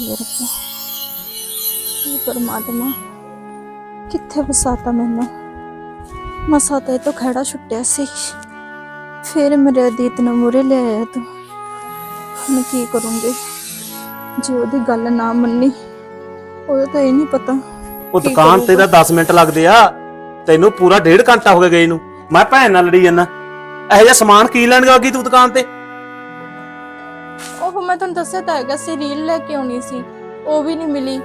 ਰੱਬਾ ਇਹ ਪਰਮਾਤਮਾ ਕਿੱਥੇ ਵਸਾਤਾ ਮੈਨੂੰ? ਮਸਾ ਤਾਂ ਤੋਂ ਖੜਾ ਛੁੱਟਿਆ ਸੀ। ਫਿਰ ਮੇਰੇ ਅਦੀਤ ਨੂੰ ਮੁਰੇ ਲੈ ਆਇਆ ਤੂੰ। ਮੈਂ ਕੀ ਕਰੂੰਗੀ? ਜੇ ਉਹਦੀ ਗੱਲ ਨਾ ਮੰਨੀ ਉਹਦਾ ਤਾਂ ਇਹ ਨਹੀਂ ਪਤਾ ਉਹ ਕੀ ਦੁਕਾਨ ਤੇ? ਤਾਂ 10 ਮਿੰਟ ਲੱਗਦੇ ਆ। ਤੈਨੂੰ ਪੂਰਾ ਡੇਢ ਘੰਟਾ ਹੋ ਗਿਆ ਗਏ ਨੂੰ। ਮੈਂ ਭੈਣ ਨਾਲ ਲੜੀ ਜਾਂਦਾ। ਇਹੋ ਜਿਹਾ ਸਮਾਨ ਕੀ ਲੈਣ ਗਿਆ ਤੂੰ ਦੁਕਾਨ ਤੇ? ਉਹ ਮੈਂ ਤੁਹਾਨੂੰ ਦੱਸਿਆ ਤਾਂ ਹੈਗਾ ਸੀ ਰੀਲ ਲੈ ਕੇ ਆਉਣੀ ਸੀ। ਉਹ ਵੀ ਨਹੀਂ ਮਿਲੀ।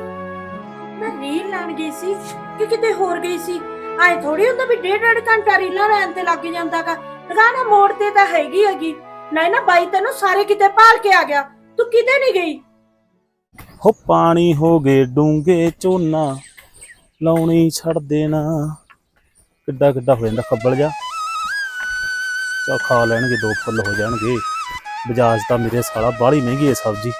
ਮੈਂ ਰੀਲ ਲੈਣ ਗਈ ਸੀ ਕਿ ਕਿਤੇ ਹੋਰ ਗਈ ਸੀ। ਐ ਥੋੜੀ ਹੁੰਦਾ ਵੀ ਡੇਢ ਡੇਢ ਘੰਟਾ ਰੀਲਾਂ ਲੈਣ ਤੇ ਲੱਗ ਜਾਂਦਾਗਾ ਦੁਕਾਨਾ ਮੋੜ ਤੇ ਤਾਂ ਹੈਗੀ ਹੈਗੀ। ਨਹੀਂ ਨਾ ਬਾਈ ਤੈਨੂੰ ਸਾਰੇ ਕਿਤੇ ਭਾਲ ਕੇ ਆ ਗਿਆ। ਤੂੰ ਕਿਤੇ ਨਹੀਂ ਗਈ? ਹੋ ਪਾਣੀ ਹੋ ਗਏ ਡੂੰਗੇ ਝੋਨਾ ਲਾਉਣੀ ਛੱਡ ਦੇਣਾ। ਕਿੱਡਾ ਕਿੱਡਾ ਹੋ ਜਾਂਦਾ ਖੱਬਲ ਜਾ। ਚਾ ਖਾ ਲੈਣਗੇ ਦੋ ਫੁੱਲ ਹੋ ਜਾਣਗੇ। ਬਜਾਜ ਤਾਂ ਮੇਰੇ ਸਾਲਾ ਬਾਹਲੀ ਮਹਿੰਗੀ ਹੈ ਸਬਜ਼ੀ।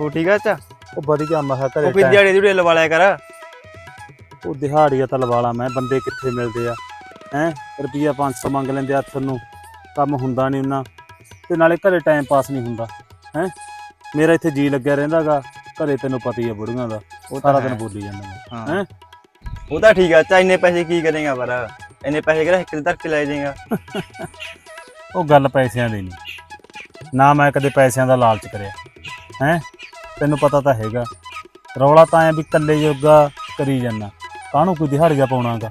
ਹੋ ਠੀਕ ਆ ਚਾ ਉਹ ਵਧੀਆ ਮਹਾ ਉਹ ਘਰੇ ਕੋਈ ਦਿਹਾੜੀ ਦਿਹੜੀ ਲਵਾ ਲਿਆ ਕਰ। ਉਹ ਦਿਹਾੜੀਆ ਤਾਂ ਲਵਾ ਲਾ ਮੈਂ ਬੰਦੇ ਕਿੱਥੇ ਮਿਲਦੇ ਆ? ਹੈ? ਰੁਪਈਆ 500 ਮੰਗ ਲੈਂਦੇ ਆ ਹੱਥ ਨੂੰ। ਕੰਮ ਹੁੰਦਾ ਨਹੀਂ ਉਹਨਾਂ ਤੇ ਨਾਲੇ ਘਰੇ ਟਾਈਮ ਪਾਸ ਨਹੀਂ ਹੁੰਦਾ। ਹੈ? ਮੇਰਾ ਇੱਥੇ ਜੀ ਲੱਗਿਆ ਰਹਿੰਦਾਗਾ। ਘਰੇ ਤੈਨੂੰ ਪਤਾ ਹੀ ਆ ਬੁੜੀਆਂ ਦਾ। ਉਹ ਸਾਰਾ ਦਿਨ। ਬੋਲੀ ਜਾਂਦਾ ਹਾਂ? ਉਹ ਤਾਂ ਠੀਕ ਆ। ਚਾ ਇੰਨੇ ਪੈਸੇ ਕੀ ਕਰੇਗਾ ਪਰ? ਇੰਨੇ ਪੈਸੇ ਕਿਹੜਾ ਇੱਕ ਧਰ ਕੇ ਲੈ ਜਾਏਗਾ? ਉਹ ਗੱਲ ਪੈਸਿਆਂ ਦੀ ਨਹੀਂ ਨਾ ਮੈਂ ਕਦੇ ਪੈਸਿਆਂ ਦਾ ਲਾਲਚ ਕਰਿਆ। ਹੈ? ਤੈਨੂੰ ਪਤਾ ਤਾਂ ਹੈਗਾ। ਰੌਲਾ ਤਾਂ ਐ ਵੀ ਕੱਲੇ ਜੋਗਾ ਕਰੀ ਜਾਂਦਾ। ਕਾਹਨੂੰ ਕੋਈ ਦਿਹਾੜੀਆ ਪਾਉਣਾਗਾ?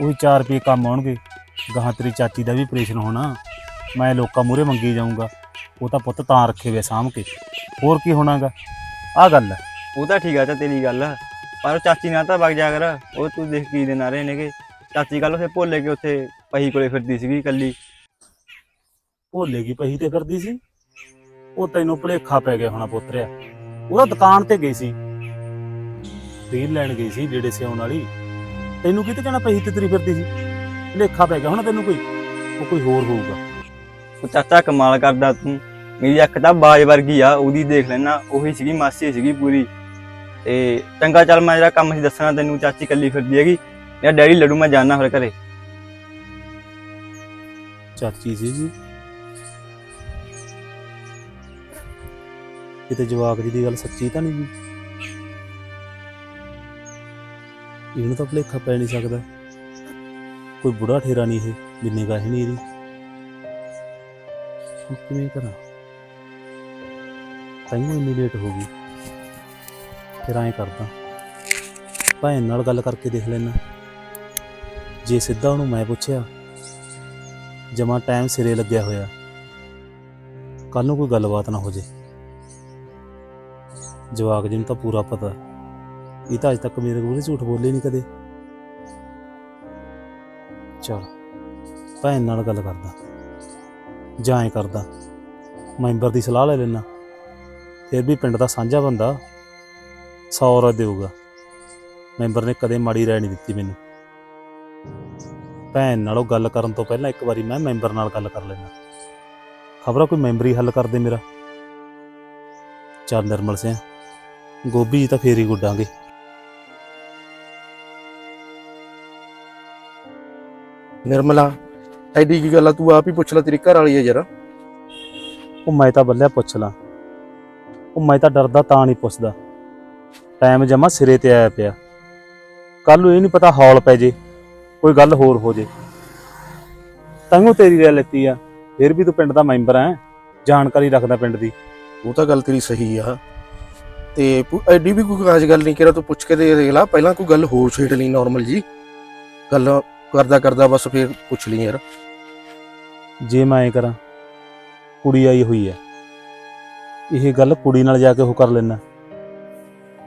ਉਹੀ 4 ਰੁਪਏ ਕੰਮ ਆਉਣਗੇ। ਗਾਹਾਂ ਤੇਰੀ ਚਾਚੀ ਦਾ ਵੀ ਆਪਰੇਸ਼ਨ ਹੋਣਾ। ਮੈਂ ਲੋਕਾਂ ਮੂਹਰੇ ਮੰਗੀ ਜਾਊਂਗਾ। ਉਹ ਤਾਂ ਪੁੱਤ ਤਾਂ ਰੱਖੇ ਵੇ ਸਾਂਭ ਕੇ। ਹੋਰ ਕੀ ਹੋਣਾਗਾ? ਆ ਗੱਲ ਹੈ ਉਹ ਤਾਂ ਠੀਕ ਆ ਚਾ ਤੇਰੀ ਗੱਲ ਪਰ ਉਹ ਚਾਚੀ ਨਾਲ ਤਾਂ ਵਗ ਜਾ ਕਰ। ਉਹ ਤੂੰ ਦੇਖ ਕੀ ਦੇ ਨਾਰੇ ਨੇਗੇ। ਚਾਚੀ ਕੱਲ ਉਥੇ ਭੁੱਲੇ ਕੇ ਉੱਥੇ ਪਹੀ ਕੋਲੇ ਫਿਰਦੀ ਸੀਗੀ ਇਕੱਲੀ। ਭੋਲੇ ਕੀ ਪਹੀ ਤੇ ਕਰਦੀ ਸੀ? ਉਹ ਤੈਨੂੰ ਭੁਲੇਖਾ ਪੈ ਗਿਆ ਹੋਣਾ ਪੁੱਤਰਿਆ। ਉਹਦਾ ਦੁਕਾਨ ਤੇ ਗਈ ਸੀ। ਰੀਲ ਲੈਣ ਗਈ ਸੀ ਜਿਹੜੇ ਸਿਆਉਣ ਵਾਲੀ। ਤੈਨੂੰ ਕਿਤੇ ਕਹਿਣਾ ਪਹੀ ਤੇ ਤੇਰੀ ਫਿਰਦੀ ਸੀ? ਭੁਲੇਖਾ ਪੈ ਗਿਆ ਹੋਣਾ ਤੈਨੂੰ ਕੋਈ? ਉਹ ਕੋਈ ਹੋਰ ਹੋਊਗਾ। ਉਹ ਚਾਚਾ ਕਮਾਲ ਕਰਦਾ ਤੂੰ। ਮੇਰੀ ਅੱਖ ਤਾਂ ਬਾਜ ਵਰਗੀ ਆ ਉਹਦੀ ਦੇਖ ਲੈਣਾ ਉਹੀ ਸੀਗੀ ਮਾਸੀ ਸੀਗੀ ਪੂਰੀ। ਤੇ ਚੰਗਾ ਚੱਲ ਮੈਂ ਜਿਹੜਾ ਕੰਮ ਸੀ ਦੱਸਣਾ ਤੈਨੂੰ ਚਾਚੀ ਇਕੱਲੀ ਫਿਰਦੀ ਹੈਗੀ। ਮੇਰਾ ਡੈਡੀ ਲੜੂ ਮੈਂ ਜਾਣਾ ਫਿਰ ਘਰੇ। ਚਾਚੀ ਸੀ ਜੀ। ਕਿਤੇ ਜਵਾਕ ਜੀ ਦੀ ਗੱਲ ਸੱਚੀ ਤਾਂ ਨਹੀਂ ਜੀ ਇਹਨੂੰ ਤਾਂ ਭੁਲੇਖਾ ਪੈ ਨਹੀਂ ਸਕਦਾ। ਕੋਈ ਬੁੜਾ ਠੇਰਾ ਨਹੀਂ ਇਹ ਜਿੰਨੇ ਨਿਗਾਹ ਹੀ ਨਹੀਂ ਇਹਦੀ। ਹੁਣ ਕਿਵੇਂ ਕਰਾਂ? ਤਾਈਓ ਇੰਨੀ ਲੇਟ ਹੋ ਗਈ। ਫਿਰ ਐਂ ਕਰਦਾ। ਭੈਣ ਨਾਲ ਗੱਲ ਕਰਕੇ ਦੇਖ ਲੈਣਾ ਜੇ ਸਿੱਧਾ ਉਹਨੂੰ ਮੈਂ ਪੁੱਛਿਆ, ਜਮਾ ਟਾਈਮ ਸਿਰੇ ਲੱਗਿਆ ਹੋਇਆ। ਕੱਲ ਨੂੰ ਕੋਈ ਗੱਲਬਾਤ ਨਾ ਹੋ ਜੇ। ਜਵਾਕ ਜੀ ਨੂੰ ਤਾਂ ਪੂਰਾ ਪਤਾ। ਇਹ ਤਾਂ ਅਜ ਤੱਕ ਮੇਰੇ ਕੋਲ ਝੂਠ ਬੋਲੇ ਨਹੀਂ ਕਦੇ। ਚਲ, ਭੈਣ ਨਾਲ ਗੱਲ ਕਰਦਾ। ਜਾਂ ਐਂ ਕਰਦਾ ਮੈਂਬਰ ਦੀ ਸਲਾਹ ਲੈ ਲੈਣਾ ਫਿਰ ਵੀ ਪਿੰਡ ਦਾ ਸਾਂਝਾ ਬੰਦਾ 100 ਰ ਦੇਊਗਾ। ਮੈਂਬਰ ਨੇ ਕਦੇ ਮਾੜੀ ਰਾਏ ਨਹੀਂ ਦਿੱਤੀ ਮੈਨੂੰ। ਭੈਣ ਨਾਲੋਂ ਗੱਲ ਕਰਨ ਤੋਂ ਪਹਿਲਾਂ ਇੱਕ ਵਾਰੀ ਮੈਂ ਮੈਂਬਰ ਨਾਲ ਗੱਲ ਕਰ ਲੈਣਾ ਖਬਰਾਂ ਕੋਈ ਮੈਂਬਰ ਹੀ ਹੱਲ ਕਰ ਦੇ ਮੇਰਾ? ਚੱਲ ਨਿਰਮਲ ਸਿੰਘ ਗੋਭੀ ਤਾਂ ਫੇਰ ਹੀ ਗੁੱਡਾਂਗੇ। ਨਿਰਮਲਾ ਐਡੀ ਕੀ ਗੱਲ ਆ? ਤੂੰ ਆਪ ਹੀ ਪੁੱਛ ਲੈ ਤੇਰੀ ਘਰ ਵਾਲੀ ਆ ਜਰਾ। ਉਹ ਮੈਂ ਤਾਂ ਬੱਲਿਆ ਪੁੱਛ ਲਾਂ। ਉਹ ਮੈਂ ਤਾਂ ਡਰਦਾ ਤਾਂ ਨਹੀਂ ਪੁੱਛਦਾ। ਟਾਈਮ ਜਮਾ ਸਿਰੇ ਤੇ ਆਇਆ ਪਿਆ। ਕੱਲ ਨੂੰ ਇਹ ਨਹੀਂ ਪਤਾ ਹੌਲ ਪੈ ਜੇ ਕੋਈ ਗੱਲ ਹੋਰ ਹੋ ਜੇ। ਤੈਨੂੰ ਤੇਰੀ ਰਾਏ ਲੈਤੀ ਆ ਫਿਰ ਵੀ ਤੂੰ ਪਿੰਡ ਦਾ ਮੈਂਬਰ ਐ ਜਾਣਕਾਰੀ ਰੱਖਦਾ ਪਿੰਡ ਦੀ। ਉਹ ਤਾਂ ਗੱਲ ਤੇਰੀ ਸਹੀ ਆ। ਤੇ ਪੁ- ਐਡੀ ਵੀ ਕੋਈ ਖਾਸ ਗੱਲ ਨਹੀਂ ਕਿਰਾ ਤੂੰ ਪੁੱਛ ਕੇ ਦੇ ਦੇਖ ਲਾ ਪਹਿਲਾਂ ਕੋਈ ਗੱਲ ਹੋਰ ਛੇੜ ਲਈ ਨਾਰਮਲ ਜੀ। ਗੱਲ ਕਰਦਾ ਕਰਦਾ ਬਸ ਫੇਰ ਪੁੱਛ ਲਈ ਯਾਰ। ਜੇ ਮੈਂ ਐ ਕਰਾਂ ਕੁੜੀ ਆਈ ਹੋਈ ਐ। ਇਹ ਗੱਲ ਕੁੜੀ ਨਾਲ ਜਾ ਕੇ ਉਹ ਕਰ ਲੈਣਾ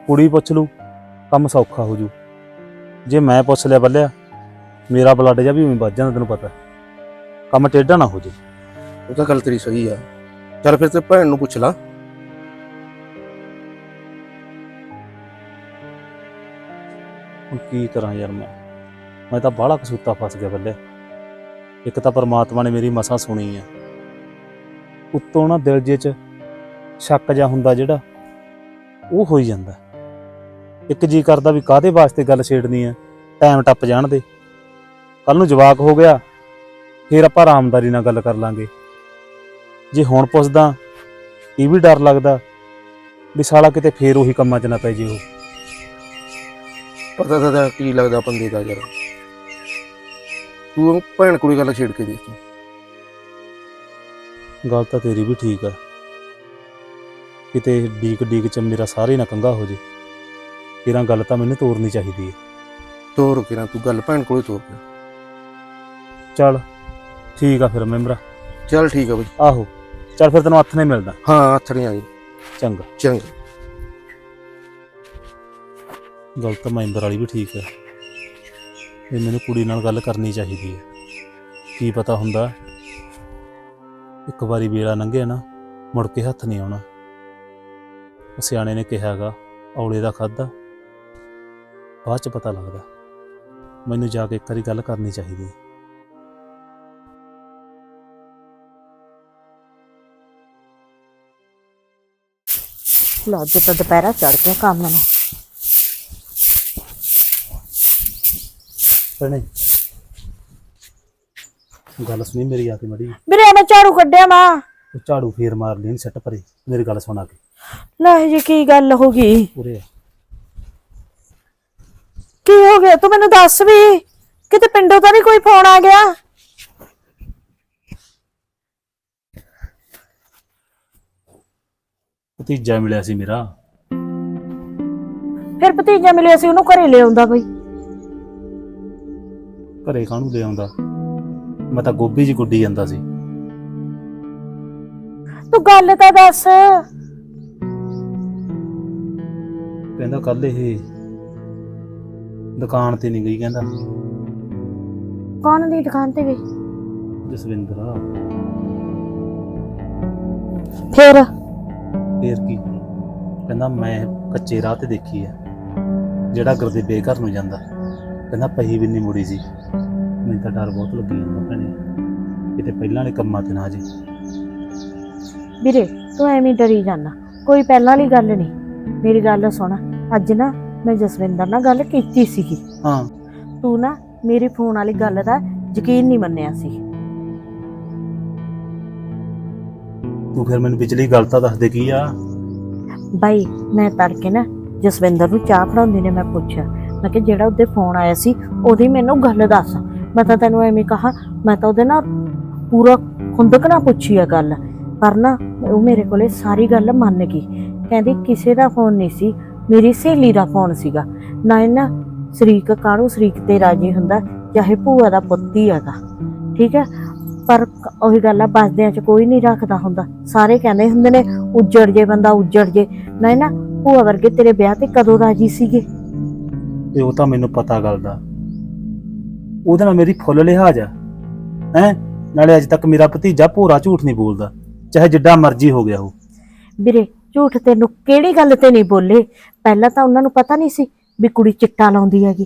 ਕੁੜੀ ਪੁੱਛ ਲੂ ਕੰਮ ਸੌਖਾ ਹੋ ਜੂ। ਜੇ ਮੈਂ ਪੁੱਛ ਲਿਆ ਬੱਲਿਆ ਮੇਰਾ ਬਲੱਡ ਜਾ ਵੀ ਉਵੇਂ ਵੱਜ ਜਾਂਦਾ ਤੈਨੂੰ ਪਤਾ। ਕੰਮ ਟੇਢਾ ਨਾ ਹੋ ਜੇ। ਉਹ ਤਾਂ ਗੱਲ ਤੇਰੀ ਸਹੀ ਆ। ਚੱਲ ਫਿਰ ਤੇ ਭੈਣ ਨੂੰ ਪੁੱਛ ਲਾ। ਹੁਣ ਕੀ ਕਰਾਂ ਯਾਰ ਮੈਂ? ਮੈਂ ਤਾਂ ਬਾਹਲਾ ਕਸੂਤਾ ਫਸ ਗਿਆ ਬੱਲੇ। ਇੱਕ ਤਾਂ ਪਰਮਾਤਮਾ ਨੇ ਮੇਰੀ ਮਸਾ ਸੁਣੀ ਆ। ਉੱਤੋਂ ਨਾ ਦਿਲ ਜੇ ਚ ਸ਼ੱਕ ਜਾ ਹੁੰਦਾ ਜਿਹੜਾ, ਉਹ ਹੋਈ ਜਾਂਦਾ। ਇੱਕ ਜੀ ਕਰਦਾ ਵੀ ਕਾਦੇ ਵਾਸਤੇ ਗੱਲ ਛੇੜਨੀ ਆ ਟਾਈਮ ਟੱਪ ਜਾਣ ਦੇ। ਕੱਲ ਨੂੰ ਜਵਾਕ ਹੋ ਗਿਆ, ਫਿਰ ਆਪਾਂ ਆਰਾਮਦਾਰੀ ਨਾਲ ਗੱਲ ਕਰ ਲਾਂਗੇ। ਜੇ ਹੁਣ ਪੁੱਛਦਾ, ਇਹ ਵੀ ਡਰ ਲੱਗਦਾ ਵੀ ਸਾਲਾ ਕਿਤੇ ਫੇਰ ਉਹੀ ਕੰਮਾਂ 'ਚ ਨਾ ਪੈ ਜੇ ਉਹ। ਪਤਾ ਤਾਂ ਤਾਂ ਕੀ ਲੱਗਦਾ ਬੰਦੇ ਦਾ ਯਾਰ। ਤੂੰ ਭੈਣ ਕੋਲੇ ਗੱਲ ਛੇੜ ਕੇ ਦੇਖ ਗੱਲ ਤਾਂ ਤੇਰੀ ਵੀ ਠੀਕ ਆ। ਕਿਤੇ ਡੀਕ ਡੀਕ ਚ ਮੇਰਾ ਸਾਰੇ ਨਾ ਕੰਗਾ ਹੋ ਜੇ। ਤੇਰਾ ਗੱਲ ਤਾਂ ਮੈਨੂੰ ਤੋਰਨੀ ਚਾਹੀਦੀ ਹੈ ਤੋਰ ਕੇ ਨਾ ਤੂੰ ਗੱਲ ਭੈਣ ਕੋਲੇ ਤੋਰ ਕੇ। ਚੱਲ ਠੀਕ ਆ ਫਿਰ ਮੈਂਬਰਾ। ਚੱਲ ਠੀਕ ਆ ਬਈ। ਆਹੋ ਚੱਲ ਫਿਰ ਤੈਨੂੰ ਹੱਥ ਨੇ ਮਿਲਦਾ। ਹਾਂ ਹੱਥੜੀਆਂ ਆਈ। ਚੰਗਾ। ਚੰਗਾ। ਗੱਲ ਤਾਂ ਮੈਂਬਰ ਵਾਲੀ ਵੀ ਠੀਕ ਹੈ ਇਹ ਮੈਨੂੰ ਕੁੜੀ ਨਾਲ ਗੱਲ ਕਰਨੀ ਚਾਹੀਦੀ ਹੈ। ਕੀ ਪਤਾ ਹੁੰਦਾ, ਇੱਕ ਵਾਰੀ ਵੇਲਾ ਲੰਘਿਆ ਨਾ, ਮੁੜ ਕੇ ਹੱਥ ਨਹੀਂ ਆਉਣਾ। ਸਿਆਣੇ ਨੇ ਕਿਹਾਗਾ, ਔਲੇ ਦਾ ਖਾਦਾ ਬਾਅਦ ਚ ਪਤਾ ਲੱਗਦਾ, ਮੈਨੂੰ ਜਾ ਕੇ ਇੱਕ ਵਾਰੀ ਗੱਲ ਕਰਨੀ ਚਾਹੀਦੀ ਹੈ। ਲੋ ਅੱਜ ਤਾਂ ਦੁਪਹਿਰਾ ਚੜ ਗਿਆ ਕੰਮ ਨੂੰ। ਭੈਣੇ ਗੱਲ ਸੁਣੀ ਮੇਰੀ ਆ ਕੇ ਮੜੀ। ਵੀਰੇ ਮੈਂ ਝਾੜੂ ਕੱਢਿਆ ਮਾਂ ਉਹ ਝਾੜੂ ਫੇਰ ਮਾਰ ਲੈਣ ਸੱਟ ਪਰੇ। ਮੇਰੀ ਗੱਲ ਸੁਣਾ ਕੇ। ਲੈ ਜੀ ਕੀ ਗੱਲ ਹੋ ਗਈ? ਉਰੇ ਆ। ਕੀ ਹੋ ਗਿਆ? ਤੂੰ ਮੈਨੂੰ ਦੱਸ ਵੀ ਕਿਤੇ ਪਿੰਡੋਂ ਤਾਂ ਨਹੀਂ ਕੋਈ ਫੋਨ ਆ ਗਿਆ? ਭਤੀਜਾ ਮਿਲਿਆ ਸੀ ਮੇਰਾ। ਫਿਰ ਭਤੀਜਾ ਮਿਲਿਆ ਸੀ ਉਹਨੂੰ ਘਰੇ ਲਿਆਉਂਦਾ ਬਈ। ਘਰੇ ਕਾਹਨੂੰ ਲੈ ਆਉਂਦਾ? ਮੈਂ ਤਾਂ ਗੋਭੀ 'ਚ ਗੁੱਡੀ ਜਾਂਦਾ ਸੀ। ਤੂੰ ਗੱਲ ਤਾਂ ਦੱਸ। ਕਹਿੰਦਾ ਕੱਲ ਇਹ ਦੁਕਾਨ ਤੇ ਨਹੀਂ ਗਈ ਕਹਿੰਦਾ। ਕੌਣ ਦੀ ਦੁਕਾਨ ਤੇ ਗਈ? ਜਸਵਿੰਦਰ ਫਿਰ? ਫੇਰ ਕੀ? ਕਹਿੰਦਾ ਮੈਂ ਕੱਚੇ ਰਾਹ ਤੇ ਦੇਖੀ ਆ। ਜਿਹੜਾ ਗੁਰਦੇਵੇ ਘਰ ਨੂੰ ਜਾਂਦਾ। ਕਹਿੰਦਾ ਪਹੀ ਵੀ ਨਹੀਂ ਮੁੜੀ ਸੀ। ਮੈਨੂੰ ਤਾਂ ਡਰ ਬਹੁਤ ਲੱਗੀ ਜਾਂਦਾ ਭੈਣੇ। ਕਿਤੇ ਪਹਿਲਾਂ ਵਾਲੇ ਕੰਮਾਂ ਤੇ ਨਾ ਜੇ। ਵੀਰੇ ਤੂੰ ਐਵੇਂ ਡਰੀ ਜਾਣਾ ਕੋਈ ਪਹਿਲਾਂ ਵਾਲੀ ਗੱਲ ਨਹੀਂ। ਮੇਰੀ ਗੱਲ ਸੁਣ। ਅੱਜ ਨਾ ਮੈਂ ਜਸਵਿੰਦਰ ਨਾਲ ਗੱਲ ਕੀਤੀ ਸੀਗੀ। ਹਾਂ। ਤੂੰ ਨਾ ਮੇਰੀ ਫੋਨ ਵਾਲੀ ਗੱਲ ਦਾ ਯਕੀਨ ਨਹੀਂ ਮੰਨਿਆ ਸੀ। ਤੂੰ ਫਿਰ ਮੈਨੂੰ ਪਿਛਲੀ ਗੱਲ ਤਾਂ ਦੱਸ ਦੇ ਕੀ ਆ? ਬਾਈ ਮੈਂ ਤੜਕੇ ਨਾ ਜਸਵਿੰਦਰ ਨੂੰ ਚਾਹ ਫੜਾਉਂਦੀ ਨੇ ਮੈਂ ਪੁੱਛਿਆ। ਮੈਂ ਕਿ ਜਿਹੜਾ ਉਹਦੇ ਫੋਨ ਆਇਆ ਸੀ ਉਹਦੀ ਮੈਨੂੰ ਗੱਲ ਦੱਸ। ਮੈਂ ਤਾਂ ਤੈਨੂੰ ਐਵੇਂ ਕਹਾ, ਮੈਂ ਤਾਂ ਉਹਦੇ ਨਾਲ ਪੂਰਾ ਖੁੰਦਕ ਨਾਲ ਪੁੱਛੀ ਆ ਗੱਲ। ਪਰ ਨਾ ਉਹ ਮੇਰੇ ਕੋਲੇ ਸਾਰੀ ਗੱਲ ਮੰਨ ਗਈ। ਕਹਿੰਦੀ ਕਿਸੇ ਦਾ ਫੋਨ ਨਹੀਂ ਸੀ, ਮੇਰੀ ਸਹੇਲੀ ਦਾ ਫੋਨ ਸੀਗਾ। ਨਾ ਇਹਨਾਂ ਸ਼ਰੀਕ ਕਾਹਨੂੰ ਸ਼ਰੀਕ ਤੇ ਰਾਜੀ ਹੁੰਦਾ, ਚਾਹੇ ਭੂਆ ਦਾ ਪੁੱਤ ਹੀ ਹੈਗਾ ਠੀਕ ਹੈ? ਪਰ ਕ- ਉਹੀ ਗੱਲ ਆ, ਬਸਦਿਆਂ ਚ ਕੋਈ ਨਹੀਂ ਰੱਖਦਾ ਹੁੰਦਾ। ਸਾਰੇ ਕਹਿੰਦੇ ਹੁੰਦੇ ਨੇ, ਉੱਜੜ ਜੇ ਬੰਦਾ ਉੱਜੜ ਜੇ। ਨਾ ਨਾ ਭੂਆ ਵਰਗੇ ਤੇਰੇ ਵਿਆਹ ਤੇ ਕਦੋਂ ਰਾਜੀ ਸੀਗੇ? ਤੇ ਉਹ ਤਾਂ ਮੈਨੂੰ ਪਤਾ ਗੱਲ ਦਾ। ਉਹਦੇ ਨਾਲ ਮੇਰੀ ਫੁੱਲ ਲਿਹਾਜ਼ ਆ। ਹੈ? ਨਾਲੇ ਅੱਜ ਤੱਕ ਮੇਰਾ ਭਤੀਜਾ ਭੋਰਾ ਝੂਠ ਨਹੀਂ ਬੋਲਦਾ। ਚਾਹੇ ਜਿੱਡਾ ਮਰਜ਼ੀ ਹੋ ਗਿਆ ਉਹ ਵੀਰੇ ਝੂਠ ਤੈਨੂੰ ਕਿਹੜੀ ਗੱਲ ਤੇ ਨਹੀਂ ਬੋਲੇ? ਪਹਿਲਾਂ ਤਾਂ ਉਹਨਾਂ ਨੂੰ ਪਤਾ ਨਹੀਂ ਸੀ ਵੀ ਕੁੜੀ ਚਿੱਟਾ ਲਾਉਂਦੀ ਹੈਗੀ।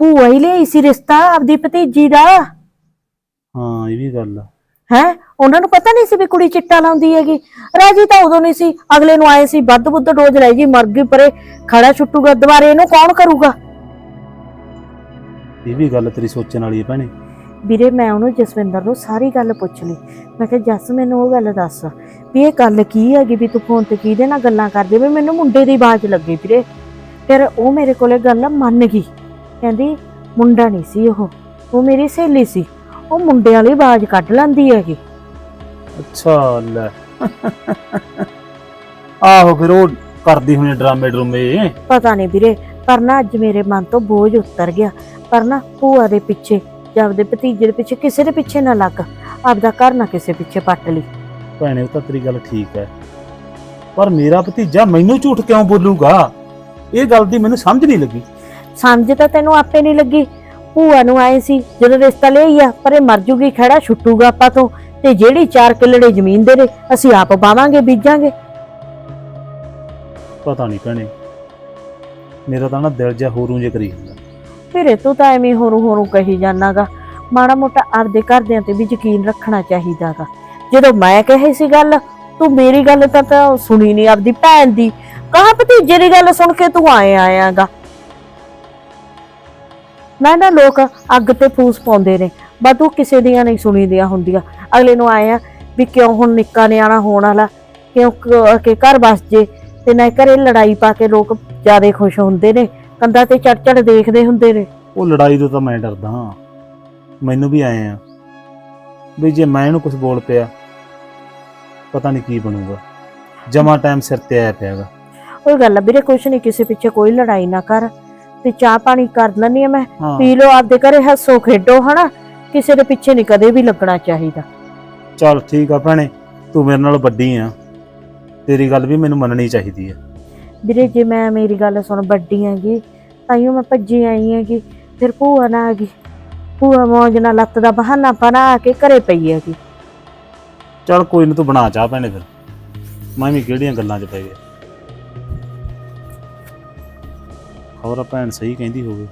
ਭੂਆ ਹੀ ਲਈ ਸੀ ਰਿਸ਼ਤਾ ਆਪਦੀ ਭਤੀਜੀ ਦਾ। ਹਾਂ ਇਹ ਵੀ ਗੱਲ ਆ। ਹੈ? ਉਹਨਾਂ ਨੂੰ ਪਤਾ ਨਹੀਂ ਸੀ ਵੀ ਕੁੜੀ ਚਿੱਟਾ ਲਾਉਂਦੀ ਹੈਗੀ। ਰਾਜੀ ਤਾਂ ਉਦੋਂ ਨਹੀਂ ਸੀ। ਅਗਲੇ ਨੂੰ ਆਏ ਸੀ ਵੱਧ ਬੁੱਧ ਡੋਜ਼ ਲੈ ਜੀ ਮਰ ਗਈ ਪਰੇ। ਖੜਾ ਛੁੱਟੂਗਾ ਦੁਬਾਰੇ ਇਹਨੂੰ ਕੌਣ ਕਰੂਗਾ? ਇਹ ਵੀ ਗੱਲ ਤੇਰੀ ਸੋਚਣ ਵਾਲੀ ਹੈ ਭੈਣੇ। ਵੀਰੇ ਮੈਂ ਉਹਨੂੰ ਜਸਵਿੰਦਰ ਨੂੰ ਸਾਰੀ ਗੱਲ ਪੁੱਛ ਲਈ। ਮੈਂ ਕਿਹਾ ਜਸ ਮੈਨੂੰ ਉਹ ਗੱਲ ਦੱਸ ਵੀ ਇਹ ਗੱਲ ਕੀ ਹੈਗੀ ਵੀ ਤੂੰ ਫੋਨ ਤੇ ਕਿਹਦੇ ਨਾਲ ਗੱਲਾਂ ਕਰਦੀ ਵੀ ਮੈਨੂੰ ਮੁੰਡੇ ਦੀ ਆਵਾਜ਼ ਲੱਗੀ ਵੀਰੇ। ਫਿਰ ਉਹ ਮੇਰੇ ਕੋਲੇ ਗੱਲ ਮੰਨ ਗਈ। ਕਹਿੰਦੀ ਮੁੰਡਾ ਨਹੀਂ ਸੀ ਉਹ ਉਹ ਮੇਰੀ ਸਹੇਲੀ ਸੀ। ਉਹ ਮੁੰਡੇ ਵਾਲੀ ਆਵਾਜ਼ ਕੱਢ ਲੈਂਦੀ ਹੈਗੀ। ਅੱਛਾ ਲੈ। ਆਹੋ ਫਿਰ ਉਹ ਕਰਦੀ ਹੋਣੀ ਡਰਾਮੇ ਡਰੂਮੇ ਪਤਾ ਨਹੀਂ ਵੀਰੇ ਪਰ ਨਾ ਅੱਜ ਮੇਰੇ ਮਨ ਤੋਂ ਬੋਝ ਉਤਰ ਗਿਆ। ਪਰ ਨਾ ਭੂਆ ਦੇ ਪਿੱਛੇ ਜਾਂ ਆਪਦੇ ਭਤੀਜੇ ਦੇ ਪਿੱਛੇ ਕਿਸੇ ਦੇ ਪਿੱਛੇ ਨਾ ਲੱਗ। ਆਪਦਾ ਘਰ ਨਾ ਕਿਸੇ ਪਿੱਛੇ ਪੱਟ ਲਈ। ਭੈਣੇ ਉਹ ਤਾਂ ਤੇਰੀ ਗੱਲ ਠੀਕ ਹੈ। ਪਰ ਮੇਰਾ ਭਤੀਜਾ ਮੈਨੂੰ ਝੂਠ ਕਿਉਂ ਬੋਲੂਗਾ? ਇਹ ਗੱਲ ਦੀ ਮੈਨੂੰ ਸਮਝ ਨਹੀਂ ਲੱਗੀ। ਸਮਝ ਤਾਂ ਤੈਨੂੰ ਆਪੇ ਨਹੀਂ ਲੱਗੀ। ਭੂਆ ਨੂੰ ਆਏ ਸੀ ਜਦੋਂ ਰਿਸ਼ਤਾ ਲਈ ਆ ਪਰ ਇਹ ਮਰ ਜੂਗੀ ਖੜਾ ਛੁੱਟੂਗਾ ਆਪਾਂ ਤੋਂ। ਤੇ ਜਿਹੜੀ 4 ਕਿੱਲੜੇ ਜ਼ਮੀਨ ਦੇ ਨੇ ਅਸੀਂ ਆਪ ਬਾਵਾਂਗੇ ਬੀਜਾਂਗੇ। ਪਤਾ ਨਹੀਂ ਭੈਣੇ ਮੇਰਾ ਤਾਂ ਨਾ ਦਿਲ ਜਿਹਾ ਹੋਰੂ ਜੇ ਕਰੀ ਜਾਂਦਾ। ਫਿਰ ਤੂੰ ਤਾਂ ਐਵੇਂ ਹੋਰੂ ਹੋਰੂ ਕਹੀ ਜਾਣਾਗਾ। ਮਾੜਾ ਮੋਟਾ ਆਪਦੇ ਘਰਦਿਆਂ ਤੇ ਵੀ ਯਕੀਨ ਰੱਖਣਾ ਚਾਹੀਦਾਗਾ। ਜਦੋਂ ਮੈਂ ਕਹੀ ਸੀ ਗੱਲ, ਤੂੰ ਮੇਰੀ ਗੱਲ ਤਾਂ ਤਾਂ ਸੁਣੀ ਨਹੀਂ ਆਪਦੀ ਭੈਣ ਦੀ। ਕਹਾ ਭਤੀਜੇ ਦੀ ਗੱਲ ਸੁਣ ਕੇ ਤੂੰ ਆਏ ਆਇਆਗਾ? ਮੈਂ ਨਾ ਲੋਕ ਅੱਗ ਤੇ ਫੂਸ ਪਾਉਂਦੇ ਨੇ, ਬਸ ਤੂੰ ਕਿਸੇ ਦੀਆਂ ਨਹੀਂ ਸੁਣੀਦੀਆਂ ਹੁੰਦੀਆਂ। ਅਗਲੇ ਨੂੰ ਆਏ ਆ ਵੀ ਕਿਉਂ ਹੁਣ ਨਿੱਕਾ ਨਿਆਣਾ ਹੋਣ ਵਾਲਾ, ਕਿਉਂ ਕ- ਕਿ ਘਰ ਬਸ ਜੇ, ਤੇ ਨਾ ਘਰੇ ਲੜਾਈ ਪਾ ਕੇ ਲੋਕ ਜ਼ਿਆਦਾ ਖੁਸ਼ ਹੁੰਦੇ ਨੇ। ਕੰਧਾਂ ਤੇ ਚੜ ਚੜ ਦੇਖਦੇ ਹੁੰਦੇ ਨੇ। ਉਹ ਲੜਾਈ ਤੋਂ ਤਾਂ ਮੈਂ ਡਰਦਾ ਹਾਂ। ਮੈਨੂੰ ਵੀ ਆਏ ਆ ਵੀ ਜੇ ਮੈਂ ਇਹਨੂੰ ਕੁਝ ਬੋਲ ਪਿਆ ਪਤਾ ਨਹੀਂ ਕੀ ਬਣੂਗਾ। ਜਮਾ ਟਾਈਮ ਸਿਰ ਤੇ ਆਇਆ ਪਿਆਗਾ। ਉਹ ਗੱਲ ਆ ਵੀਰੇ ਕੁਛ ਨਹੀਂ ਕਿਸੇ ਪਿੱਛੇ ਕੋਈ ਲੜਾਈ ਨਾ ਕਰ। ਤੇ ਚਾਹ ਪਾਣੀ ਕਰ ਲੈਣੀ ਆ ਮੈਂ। ਹਾਂ। ਪੀ ਲਓ ਆਪਦੇ ਘਰੇ ਹੱਸੋ ਖੇਡੋ ਹਨਾ? ਕਿਸੇ ਦੇ ਪਿੱਛੇ ਨਹੀਂ ਕਦੇ ਵੀ ਲੱਗਣਾ ਚਾਹੀਦਾ। ਚੱਲ ਠੀਕ ਆ ਭੈਣੇ ਤੂੰ ਮੇਰੇ ਨਾਲ ਵੱਡੀ ਆ। ਤੇਰੀ ਗੱਲ ਵੀ ਮੈਨੂੰ ਮੰਨਣੀ ਚਾਹੀਦੀ ਹੈ ਵੀਰੇ ਜੇ ਮੈਂ ਮੇਰੀ ਗੱਲ ਸੁਣ ਵੱਡੀ ਹੈਗੀ ਤਾਈਓ ਮੈਂ ਭੱਜੀ ਆਈ ਹੈਗੀ ਫਿਰ ਭੂਆ ਨਾ ਆ ਗਈ। ਭੂਆ ਮੌਜ ਨਾਲ ਲੱਤ ਦਾ ਬਹਾਨਾ ਬਣਾ ਕੇ ਘਰੇ ਪਈ ਹੈਗੀ। ਚੱਲ ਕੋਈ ਨਾ ਤੂੰ ਬਣਾ ਚਾਹ ਭੈਣੇ ਫਿਰ। ਮੈਂ ਵੀ ਕਿਹੜੀਆਂ ਗੱਲਾਂ 'ਚ ਪੈ ਗਿਆ। ਖਬਰ ਭੈਣ ਸਹੀ ਕਹਿੰਦੀ ਹੋਵੇ।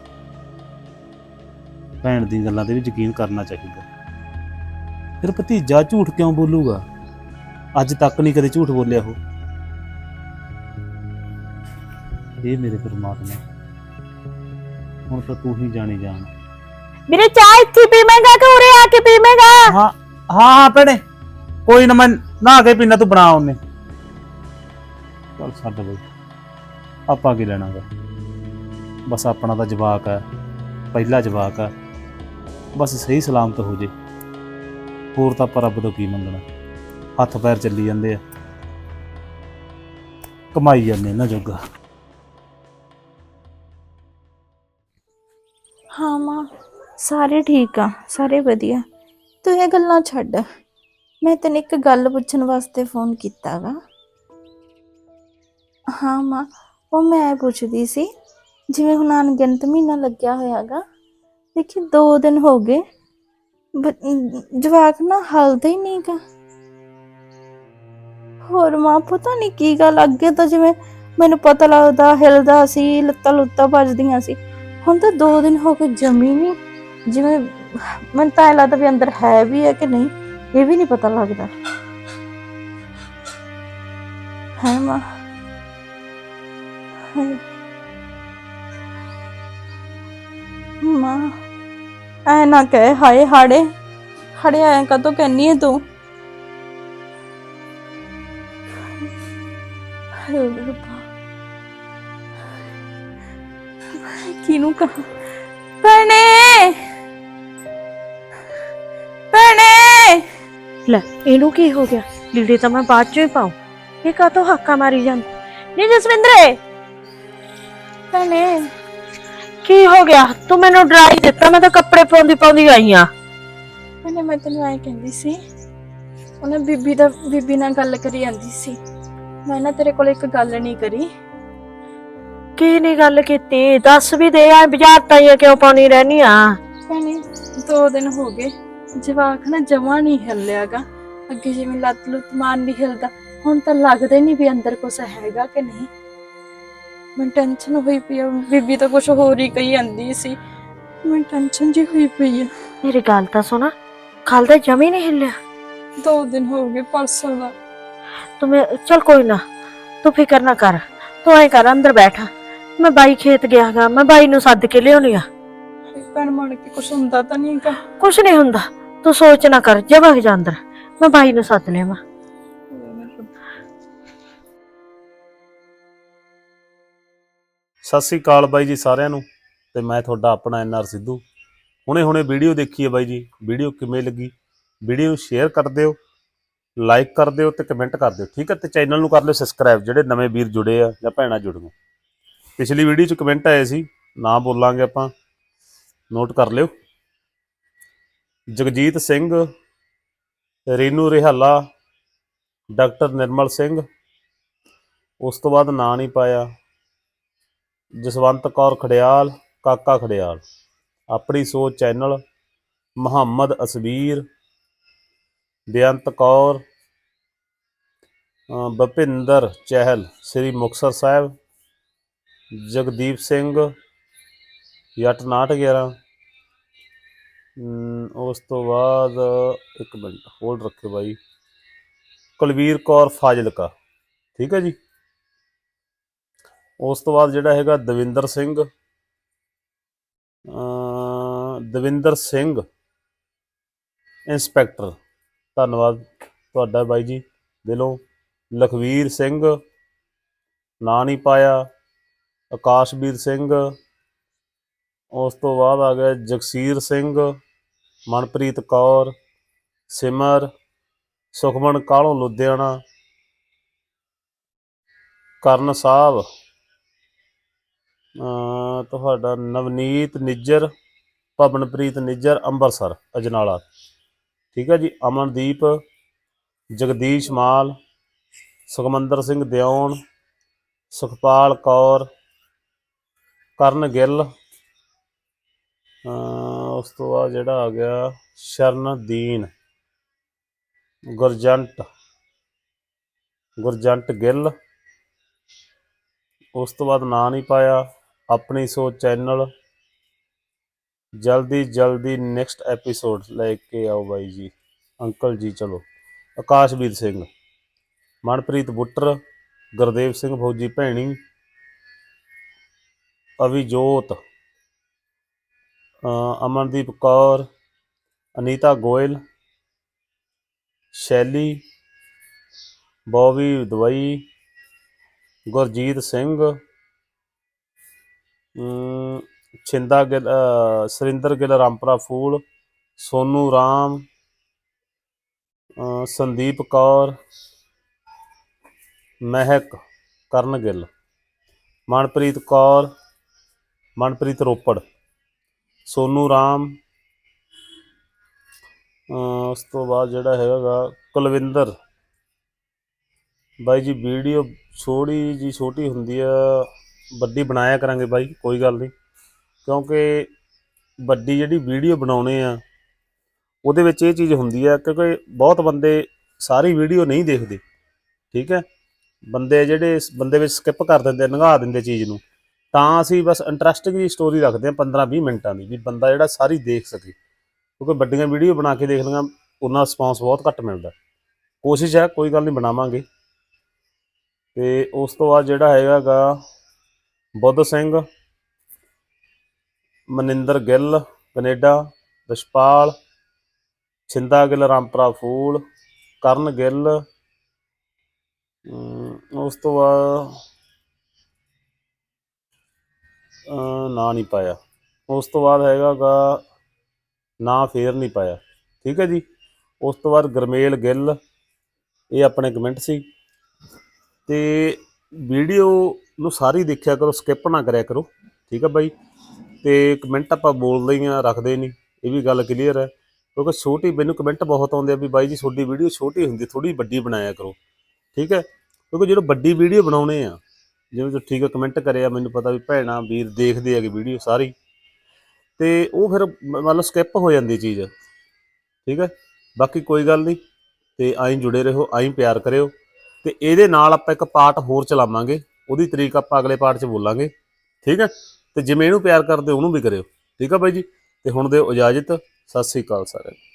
ਭੈਣ ਦੀ ਗੱਲਾਂ ਤੇ ਵੀ ਯਕੀਨ ਕਰਨਾ ਚਾਹੀਦਾ। ਫਿਰ ਭਤੀਜਾ ਝੂਠ ਕਿਉਂ ਬੋਲੂਗਾ? ਅੱਜ ਤੱਕ ਨਹੀਂ ਕਦੇ ਝੂਠ ਬੋਲਿਆ ਉਹ। ਇਹ ਮੇਰੇ ਪਰਮਾਤਮਾ। ਹੁਣ ਤਾਂ ਤੂੰ ਹੀ ਜਾਣੀ ਜਾਣ ਵੀਰੇ ਚਾਹ ਇੱਥੇ ਪੀਵੇਂਗਾ ਕਿ ਉਰੇ ਆ ਕੇ ਪੀਵੇਂਗਾ ਹਾਂ ਹਾਂ ਭੈਣੇ। ਕੋਈ ਨਾ ਮੈਂ ਨਹਾ ਕੇ ਪੀਣਾ ਤੂੰ ਬਣਾ ਉਹਨੇ। ਚੱਲ ਛੱਡ ਬਈ। ਆਪਾਂ ਕੀ ਲੈਣਾਗਾ। ਬਸ ਆਪਣਾ ਤਾਂ ਜਵਾਕ ਹੈ ਪਹਿਲਾ ਜਵਾਕ ਹੈ ਬਸ ਸਹੀ ਸਲਾਮਤ ਹੋ ਜੇ। ਹੋਰ ਤਾਂ ਆਪਾਂ ਰੱਬ ਤੋਂ ਕੀ ਮੰਗਣਾ। ਹੱਥ ਪੈਰ ਚੱਲੀ ਜਾਂਦੇ ਆ। ਕਮਾਈ ਜਾਂਦੇ ਇਹਨਾਂ ਜੋਗਾ। ਸਾਰੇ ਠੀਕ ਆ, ਸਾਰੇ ਵਧੀਆ। ਤੂੰ ਇਹ ਗੱਲਾਂ ਛੱਡ। ਮੈਂ ਤੈਨੂੰ ਇੱਕ ਗੱਲ ਪੁੱਛਣ ਵਾਸਤੇ ਫੋਨ ਕੀਤਾ ਵਾ। ਹਾਂ ਮਾਂ, ਉਹ ਮੈਂ ਪੁੱਛਦੀ ਸੀ, ਜਿਵੇਂ ਹੁਣ ਅਣਗਿਣਤ ਮਹੀਨਾ ਲੱਗਿਆ ਹੋਇਆਗਾ ਦੇਖੀ 2 ਦਿਨ ਹੋ ਗਏ ਜਵਾਕ ਨਾ ਹਲਦਾ ਹੀ ਨਹੀਂਗਾ ਹੋਰ ਮਾਂ, ਪਤਾ ਨਹੀਂ ਕੀ ਗੱਲ, ਅੱਗੇ ਤਾਂ ਜਿਵੇਂ ਮੈਨੂੰ ਪਤਾ ਲੱਗਦਾ, ਹਿਲਦਾ ਸੀ ਲੱਤਾਂ ਲੁੱਤਾਂ ਵੱਜਦੀਆਂ ਸੀ, ਹੁਣ ਤਾਂ 2 ਦਿਨ ਹੋ ਗਏ ਜਮੀ ਨਹੀਂ ਜਿਵੇਂ, ਮੈਨੂੰ ਤਾਂ ਇਹ ਲੱਗਦਾ ਵੀ ਅੰਦਰ ਹੈ ਵੀ ਹੈ ਕਿ ਨਹੀਂ, ਇਹ ਵੀ ਨਹੀਂ ਪਤਾ ਲੱਗਦਾ। ਹੈ ਮਾਂ। ਮਾਂ, ਐ ਨਾ ਕਹਿ, ਹਾਏ ਹਾੜੇ। ਹੜੇ ਐ ਕਦੋਂ ਕਹਿੰਨੀ ਹੈ ਤੂੰ? ਹਾਏ ਰੱਬਾ। ਕਿਨੂੰ ਕਹਾਂ? ਭੈਣੇ! ਲੈ ਇਹਨੂੰ ਕੀ ਹੋ ਗਿਆ? ਲੀੜੇ ਤਾਂ ਮੈਂ ਬਾਅਦ ਚ ਹੀ ਪਾਉ। ਇਹ ਕਾਤੋਂ ਹੱਕਾ ਮਾਰੀ ਜਾਂਦੀ? ਨਹੀਂ ਜਸਵਿੰਦਰੇ! ਭੈਣੇ। ਕੀ ਹੋ ਗਿਆ? ਤੂੰ ਮੈਨੂੰ ਡਰਾ ਹੀ ਦਿੱਤਾ ਮੈਂ ਤਾਂ ਕੱਪੜੇ ਪਾਉਂਦੀ ਪਾਉਂਦੀ ਆਈ ਆ। ਭੈਣੇ ਮੈਂ ਤੈਨੂੰ ਐ ਕਹਿੰਦੀ ਸੀ ਉਹਨੇ ਬੀਬੀ ਦਾ ਬੀਬੀ ਨਾਲ ਗੱਲ ਕਰੀ ਜਾਂਦੀ ਸੀ। ਮੈਂ ਨਾ ਤੇਰੇ ਕੋਲ ਇੱਕ ਗੱਲ ਨਹੀਂ ਕਰੀ। ਕੀ ਨਹੀਂ ਗੱਲ ਕੀਤੀ? ਦੱਸ ਵੀ ਦੇ ਆ ਬਾਜ਼ਾਰ ਕਿਉਂ ਪਾਉਣੀ ਰਹਿਨੀ ਆ? ਭੈਣੇ ਦੋ ਦਿਨ ਹੋ ਗਏ। ਜਵਾਕ ਨਾ ਜਮਾ ਨਹੀਂ ਹਿੱਲਿਆਗਾ। ਅੱਗੇ ਜਿਵੇਂ ਲੱਤ ਲੁੱਤ ਮਾਰ ਨਹੀਂ ਹਿਲਦਾ ਹੁਣ ਤਾਂ ਲੱਗਦਾ ਹੀ ਨਹੀਂ ਵੀ ਅੰਦਰ ਕੁਛ ਹੈਗਾ ਕਿ ਨਹੀਂ। ਮੈਨੂੰ ਟੈਨਸ਼ਨ ਹੋਈ ਪਈ ਆ ਬੀਬੀ ਤਾਂ ਕੁਛ ਹੋਰ ਹੀ ਕਹੀ ਜਾਂਦੀ ਸੀ। ਮੈਨੂੰ ਟੈਨਸ਼ਨ ਜੀ ਹੋਈ ਪਈ ਆ। ਮੇਰੀ ਗੱਲ ਤਾਂ ਸੁਣਾ ਕੱਲ ਦਾ ਜਮੀ ਨਹੀਂ ਹਿੱਲਿਆ। ਦੋ ਦਿਨ ਹੋ ਗਏ ਪਰਸੋਂ ਦਾ। ਤੂੰ ਮੈਂ ਚਲ ਕੋਈ ਨਾ ਤੂੰ ਫਿਕਰ ਨਾ ਕਰ ਤੂੰ ਐ ਕਰ ਅੰਦਰ ਬੈਠ। ਮੈਂ ਬਾਈ ਖੇਤ ਗਿਆਗਾ ਮੈਂ ਬਾਈ ਨੂੰ ਸੱਦ ਕੇ ਲਿਆਉਣੀ ਆ। ਭੈਣ ਮਣ ਕੇ ਕੁਛ ਹੁੰਦਾ ਤਾਂ ਨਹੀਂ ਕਾ ਕੁਛ ਨਹੀਂ ਹੁੰਦਾ। ਤੂੰ ਸੋਚ ਨਾ ਕਰ, ਜਾ ਵਗ ਜਾ ਅੰਦਰ। ਮੈਂ ਬਾਈ ਨੂੰ ਸੱਦ ਲਿਆਵਾਂ। ਸਤਿ ਸ੍ਰੀ ਅਕਾਲ ਬਾਈ ਜੀ ਸਾਰਿਆਂ ਨੂੰ, ਤੇ ਮੈਂ ਤੁਹਾਡਾ ਆਪਣਾ ਐਨਆਰ ਸਿੱਧੂ। ਹੁਣੇ ਹੁਣੇ ਵੀਡੀਓ ਦੇਖੀ ਹੈ ਬਾਈ ਜੀ, ਵੀਡੀਓ ਕਿਵੇਂ ਲੱਗੀ? ਵੀਡੀਓ ਨੂੰ ਸ਼ੇਅਰ ਕਰ ਦਿਓ, ਲਾਈਕ ਕਰ ਦਿਓ ਤੇ ਕਮੈਂਟ ਕਰ ਦਿਓ, ਠੀਕ ਹੈ? ਤੇ ਚੈਨਲ ਨੂੰ ਕਰ ਲਿਓ ਸਬਸਕ੍ਰਾਈਬ, ਜਿਹੜੇ ਨਵੇਂ ਵੀਰ ਜੁੜੇ ਆ ਜਾਂ ਭੈਣਾਂ ਜੁੜੀਆਂ ਪਿਛਲੀ ਵੀਡੀਓ 'ਚ ਕਮੈਂਟ ਆਏ ਸੀ, ਨਾ ਬੋਲਾਂਗੇ ਆਪਾਂ, ਨੋਟ ਕਰ ਲਿਓ। ਜਗਜੀਤ ਸਿੰਘ, ਰੇਨੂ ਰਿਹਾਲਾ, ਡਾਕਟਰ ਨਿਰਮਲ ਸਿੰਘ। ਉਸ ਤੋਂ ਬਾਅਦ ਨਾਂ ਨਹੀਂ ਪਾਇਆ। ਜਸਵੰਤ ਕੌਰ ਖੜਿਆਲ, ਕਾਕਾ ਖੜਿਆਲ। ਆਪਣੀ ਸੋਚ ਚੈਨਲ, ਮੁਹੰਮਦ ਅਸਵੀਰ ਬੇਅੰਤ ਕੌਰ ਬਪਿੰਦਰ ਚਹਿਲ, ਸ੍ਰੀ ਮੁਕਤਸਰ ਸਾਹਿਬ, ਜਗਦੀਪ ਸਿੰਘ, ਜੱਟ 911 ਉਸ ਤੋਂ ਬਾਅਦ ਇੱਕ ਮਿੰਟ ਹੋਲਡ ਰੱਖਿਓ ਬਾਈ। ਕੁਲਵੀਰ ਕੌਰ ਫਾਜ਼ਿਲਕਾ, ਠੀਕ ਹੈ ਜੀ? ਉਸ ਤੋਂ ਬਾਅਦ ਜਿਹੜਾ ਹੈਗਾ ਦਵਿੰਦਰ ਸਿੰਘ। ਦਵਿੰਦਰ ਸਿੰਘ ਇੰਸਪੈਕਟਰ। ਧੰਨਵਾਦ ਤੁਹਾਡਾ ਬਾਈ ਜੀ, ਦਿਲੋਂ। ਲਖਵੀਰ ਸਿੰਘ, ਨਾਂ ਨਹੀਂ ਪਾਇਆ। ਆਕਾਸ਼ਵੀਰ ਸਿੰਘ ਉਸ ਤੋਂ ਬਾਅਦ ਆ ਗਿਆ ਜਗਸੀਰ ਸਿੰਘ, ਮਨਪ੍ਰੀਤ ਕੌਰ, ਸਿਮਰ, ਸੁਖਮਨ ਕਾਲੋਂ ਲੁਧਿਆਣਾ, ਕਰਨ ਸਾਹਿਬ ਤੁਹਾਡਾ ਨਵਨੀਤ ਨਿੱਜਰ ਪਵਨਪ੍ਰੀਤ ਨਿੱਜਰ ਅੰਮ੍ਰਿਤਸਰ ਅਜਨਾਲਾ। ਠੀਕ ਹੈ ਜੀ, ਅਮਨਦੀਪ, ਜਗਦੀਸ਼ ਮਾਲ, ਸੁਖਮੰਦਰ ਸਿੰਘ ਦਿਉਣ ਸੁਖਪਾਲ ਕੌਰ, ਕਰਨ ਗਿੱਲ ਉਸ ਤੋਂ ਬਾਅਦ ਜਿਹੜਾ ਆ ਗਿਆ ਸ਼ਰਨਦੀਨ, ਗੁਰਜੰਟ ਗੁਰਜੰਟ ਗਿੱਲ। ਉਸ ਤੋਂ ਬਾਅਦ ਨਾਂ ਨਹੀਂ ਪਾਇਆ, ਆਪਣੀ ਸੋਚ ਚੈਨਲ। ਜਲਦੀ ਜਲਦੀ ਨੈਕਸਟ ਐਪੀਸੋਡ ਲੈ ਕੇ ਆਓ ਬਾਈ ਜੀ। ਅੰਕਲ ਜੀ, ਚਲੋ। ਆਕਾਸ਼ਵੀਰ ਸਿੰਘ, ਮਨਪ੍ਰੀਤ ਬੁੱਟਰ, ਗੁਰਦੇਵ ਸਿੰਘ ਫੌਜੀ ਭੈਣੀ ਅਵਿਜੋਤ ਅਮਨਦੀਪ ਕੌਰ ਅਨੀਤਾ ਗੋਇਲ ਸ਼ੈਲੀ ਬੋਬੀ ਦਵਈ ਗੁਰਜੀਤ ਸਿੰਘ ਛਿੰਦਾ ਗਿੱਲ ਅ, ਸੁਰਿੰਦਰ ਗਿੱਲ ਰਾਮਪਰਾ ਫੂਲ ਸੋਨੂ ਰਾਮ ਸੰਦੀਪ ਕੌਰ ਮਹਿਕ ਕਰਨ ਗਿੱਲ ਮਨਪ੍ਰੀਤ ਕੌਰ ਮਨਪ੍ਰੀਤ ਰੋਪੜ। ਸੋਨੂ ਰਾਮ ਉਸ ਤੋਂ ਬਾਅਦ ਜਿਹੜਾ ਹੈਗਾ ਕੁਲਵਿੰਦਰ। ਬਾਈ ਜੀ, ਵੀਡੀਓ ਛੋੜੀ ਜੀ ਛੋਟੀ ਹੁੰਦੀ ਆ, ਵੱਡੀ ਬਣਾਇਆ ਕਰਾਂਗੇ ਬਾਈ, ਕੋਈ ਗੱਲ ਨਹੀਂ। ਕਿਉਂਕਿ ਵੱਡੀ ਜਿਹੜੀ ਵੀਡੀਓ ਬਣਾਉਣੇ ਆ, ਉਹਦੇ ਵਿੱਚ ਇਹ ਚੀਜ਼ ਹੁੰਦੀ ਆ, ਕਿਉਂਕਿ ਬਹੁਤ ਬੰਦੇ ਸਾਰੀ ਵੀਡੀਓ ਨਹੀਂ ਦੇਖਦੇ, ਠੀਕ ਹੈ? ਬੰਦੇ ਜਿਹੜੇ ਬੰਦੇ ਵਿੱਚ ਸਕਿਪ ਕਰ ਦਿੰਦੇ, ਨਗਾ ਦਿੰਦੇ ਚੀਜ਼ ਨੂੰ। ਤਾਂ ਅਸੀਂ ਬਸ ਇੰਟਰਸਟਿੰਗ ਜੀ ਸਟੋਰੀ ਰੱਖਦੇ ਆ 15-20 ਮਿੰਟਾਂ ਦੀ ਵੀ ਬੰਦਾ ਜਿਹੜਾ ਸਾਰੀ ਦੇਖ ਸਕੇ। ਕਿਉਂਕਿ ਵੱਡੀਆਂ ਵੀਡੀਓ ਬਣਾ ਕੇ ਦੇਖ ਲਈਆਂ, ਉਹਨਾਂ ਰਿਸਪੌਂਸ ਬਹੁਤ ਘੱਟ ਮਿਲਦਾ। ਕੋਸ਼ਿਸ਼ ਹੈ, ਕੋਈ ਗੱਲ ਨਹੀਂ ਬਣਾਵਾਂਗੇ। ਤੇ ਉਸ ਤੋਂ ਬਾਅਦ ਜਿਹੜਾ ਹੈਗਾਗਾ, ਬੁੱਧ ਸਿੰਘ, ਮਨਿੰਦਰ ਗਿੱਲ, ਕੈਨੇਡਾ ਵਿਸ਼ਪਾਲ ਛਿੰਦਾ ਗਿੱਲ, ਰਾਮਪਰਾ ਫੂਲ, ਕਰਨ ਗਿੱਲ ਉਸ ਤੋਂ ਬਾਅਦ ਨਾਂ ਨਹੀਂ ਪਾਇਆ। ਉਸ ਤੋਂ ਬਾਅਦ ਹੈਗਾਗਾ ਨਾਂ ਫੇਰ ਨਹੀਂ ਪਾਇਆ। ਠੀਕ ਹੈ ਜੀ? ਉਸ ਤੋਂ ਬਾਅਦ ਗਰਮੇਲ ਗਿੱਲ, ਇਹ ਆਪਣੇ ਕਮੈਂਟ ਸੀ। ਤੇ ਵੀਡੀਓ ਨੂੰ ਸਾਰੀ ਦੇਖਿਆ ਕਰੋ, ਸਕਿਪ ਨਾ ਕਰਿਆ ਕਰੋ। ਠੀਕ ਹੈ ਬਾਈ? ਤੇ ਕਮੈਂਟ ਆਪਾਂ ਬੋਲਦੇ ਹੀ ਆ, ਰੱਖਦੇ ਨਹੀਂ। ਇਹ ਵੀ ਗੱਲ ਕਲੀਅਰ ਹੈ। ਕਿਉਂਕਿ ਛੋਟੀ, ਮੈਨੂੰ ਕਮੈਂਟ ਬਹੁਤ ਆਉਂਦੇ ਆ ਵੀ ਬਾਈ ਜੀ ਤੁਹਾਡੀ ਵੀਡੀਓ ਛੋਟੀ ਹੁੰਦੀ ਥੋੜੀ ਵੱਡੀ ਬਣਾਇਆ ਕਰੋ। ਠੀਕ ਹੈ? ਕਿਉਂਕਿ ਜਦੋਂ ਵੱਡੀ ਵੀਡੀਓ ਬਣਾਉਣੇ ਆ ਜਿਵੇਂ ਤੁਸੀਂ ਠੀਕ ਹੈ ਕਮੈਂਟ ਕਰਿਆ, ਮੈਨੂੰ ਪਤਾ ਵੀ ਭੈਣਾ, ਵੀਰ ਦੇਖਦੇ ਹੈਗੇ ਵੀਡੀਓ ਸਾਰੀ। ਤੇ ਉਹ ਫਿਰ ਮ- ਮਤਲਬ ਸਕਿਪ ਹੋ ਜਾਂਦੀ ਚੀਜ਼। ਠੀਕ ਹੈ? ਬਾਕੀ ਕੋਈ ਗੱਲ ਨਹੀਂ। ਤੇ ਆਈਂ ਜੁੜੇ ਰਹੋ, ਆਈਂ ਪਿਆਰ ਕਰਿਓ। ਤੇ ਇਹਦੇ ਨਾਲ ਆਪਾਂ ਇੱਕ ਪਾਰਟ ਹੋਰ ਚਲਾਵਾਂਗੇ। ਉਹਦੀ ਤਰੀਕ ਆਪਾਂ ਅਗਲੇ ਪਾਰਟ 'ਚ ਬੋਲਾਂਗੇ। ਠੀਕ ਹੈ? ਤੇ ਜਿਵੇਂ ਇਹਨੂੰ ਪਿਆਰ ਕਰਦੇ, ਉਹਨੂੰ ਵੀ ਕਰਿਓ। ਠੀਕ ਹੈ ਬਾਈ ਜੀ? ਤੇ ਹੁਣ ਦਿਓ ਇਜਾਜ਼ਤ। ਸਤਿ ਸ੍ਰੀ ਅਕਾਲ ਸਾਰਿਆਂ ਨੂੰ।